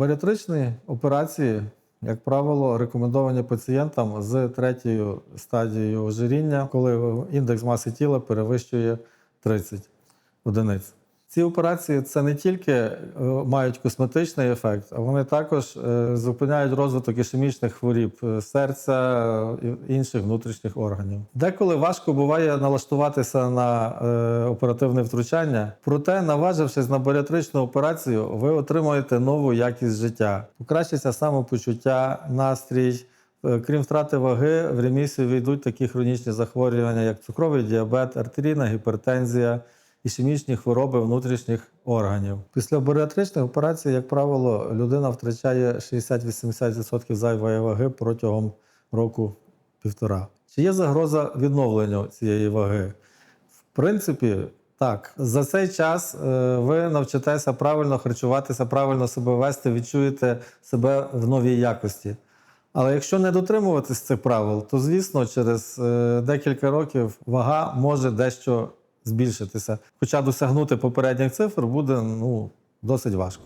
Баріатричні операції, як правило, рекомендовані пацієнтам з третьою стадією ожиріння, коли індекс маси тіла перевищує 30 одиниць. Ці операції це не тільки е, мають косметичний ефект, а вони також е, зупиняють розвиток ішемічних хворіб е, серця і інших внутрішніх органів. Деколи важко буває налаштуватися на оперативне втручання, проте, наважившись на баріатричну операцію, ви отримуєте нову якість життя, покращиться самопочуття, настрій. Крім втрати ваги, в ремісію війдуть такі хронічні захворювання, як цукровий діабет, артерійна гіпертензія, ішемічні хвороби внутрішніх органів. Після баріатричних операцій, як правило, людина втрачає 60-80% зайвої ваги протягом року-півтора. Чи є загроза відновленню цієї ваги? В принципі, так. За цей час е, ви навчитеся правильно харчуватися, правильно себе вести, відчуєте себе в новій якості. Але якщо не дотримуватись цих правил, то звісно, через е, декілька років вага може дещо збільшитися. Хоча досягнути попередніх цифр буде ну, досить важко.